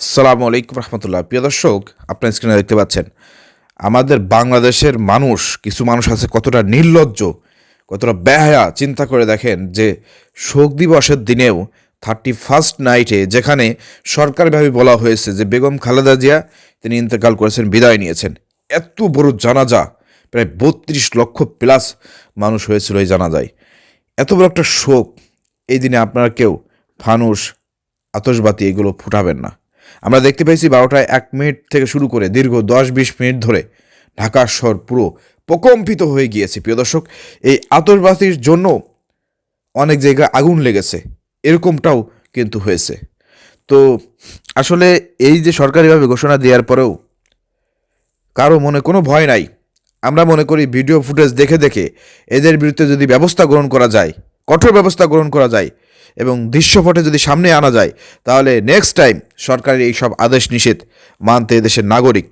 আসসালামু আলাইকুম রহমতুল্লাহ। প্রিয় দর্শক, আপনার স্ক্রিনে দেখতে পাচ্ছেন, আমাদের বাংলাদেশের মানুষ, কিছু মানুষ আছে কতটা নির্লজ্জ, কতটা বেহায়া চিন্তা করে দেখেন যে শোক দিবসের দিনেও থার্টি ফার্স্ট নাইটে যেখানে সরকারিভাবে বলা হয়েছে যে বেগম খালেদা জিয়া, তিনি ইন্তেকাল করেছেন, বিদায় নিয়েছেন। এত বড় জানাজা, প্রায় বত্রিশ লক্ষ প্লাস মানুষ হয়েছিল এই জানাজায়। এত বড় একটা শোক, এই দিনে আপনারা কেউ ফানুস আতসবাতি এগুলো ফুটাবেন না। আমরা দেখতে পেয়েছি বারোটায় এক মিনিট থেকে শুরু করে দীর্ঘ দশ বিশ মিনিট ধরে ঢাকা শহর পুরো প্রকম্পিত হয়ে গিয়েছে। প্রিয় দর্শক, এই আতসবাতির জন্য অনেক জায়গায় আগুন লেগেছে। এরকমটাও কিন্তু হয়েছে। তো আসলে এই যে সরকারিভাবে ঘোষণা দেওয়ার পরেও কারও মনে কোনো ভয় নাই। আমরা মনে করি ভিডিও ফুটেজ দেখে দেখে এদের বিরুদ্ধে যদি ব্যবস্থা গ্রহণ করা যায়, কঠোর ব্যবস্থা গ্রহণ করা যায় এবং দৃশ্যপটে যদি সামনে আনা যায়, তাহলে নেক্সট টাইম সরকারের এই সব আদেশ নিষেধ মানতে এদেশের নাগরিক,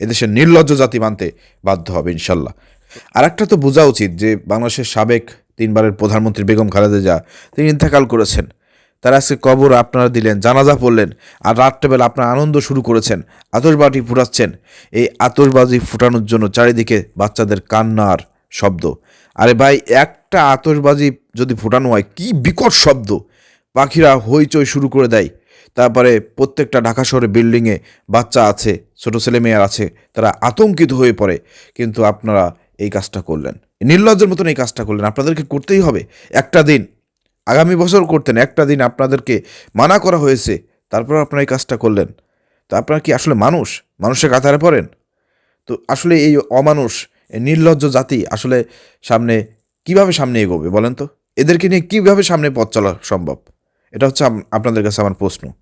এদেশের নির্লজ্জ জাতি মানতে বাধ্য হবে ইনশাল্লাহ। আর একটা তো বোঝা উচিত যে বাংলাদেশের সাবেক তিনবারের প্রধানমন্ত্রী বেগম খালেদা জিয়া, তিনি ইন্তেকাল করেছেন। তারা আজকে কবর আপনারা দিলেন, জানাজা পড়লেন, আর রাত্রেবেলা আপনারা আনন্দ শুরু করেছেন, আতশবাজি ফুটাচ্ছেন। এই আতশবাজি ফুটানোর জন্য চারিদিকে বাচ্চাদের কান্নার শব্দ। আরে ভাই, একটা আতশবাজি যদি ফুটানো হয়, কি বিকট শব্দ। পাখিরা হইচই শুরু করে দেয়। তারপরে প্রত্যেকটা ঢাকা শহরে বিল্ডিংয়ে বাচ্চা আছে, ছোট ছেলে মেয়ের আছে, তারা আতঙ্কিত হয়ে পড়ে। কিন্তু আপনারা এই কাজটা করলেন। নির্লজ্জের মতন এই কাজটা করলেন। আপনাদেরকে করতেই হবে। একটা দিন, আগামী বছর করতেন, একটা দিন আপনাদেরকে মানা করা হয়েছে। তারপর আপনারা এই কাজটা করলেন। তো আপনারা কি আসলে মানুষ? মানুষের কাতারে পড়েন? তো আসলে এই অমানুষ নির্লজ্জ জাতি আসলে সামনে কীভাবে সামনে এগোবে বলেন তো? এদেরকে নিয়ে কীভাবে সামনে পথ চলা সম্ভব? এটা হচ্ছে আপনাদের কাছে আমার প্রশ্ন।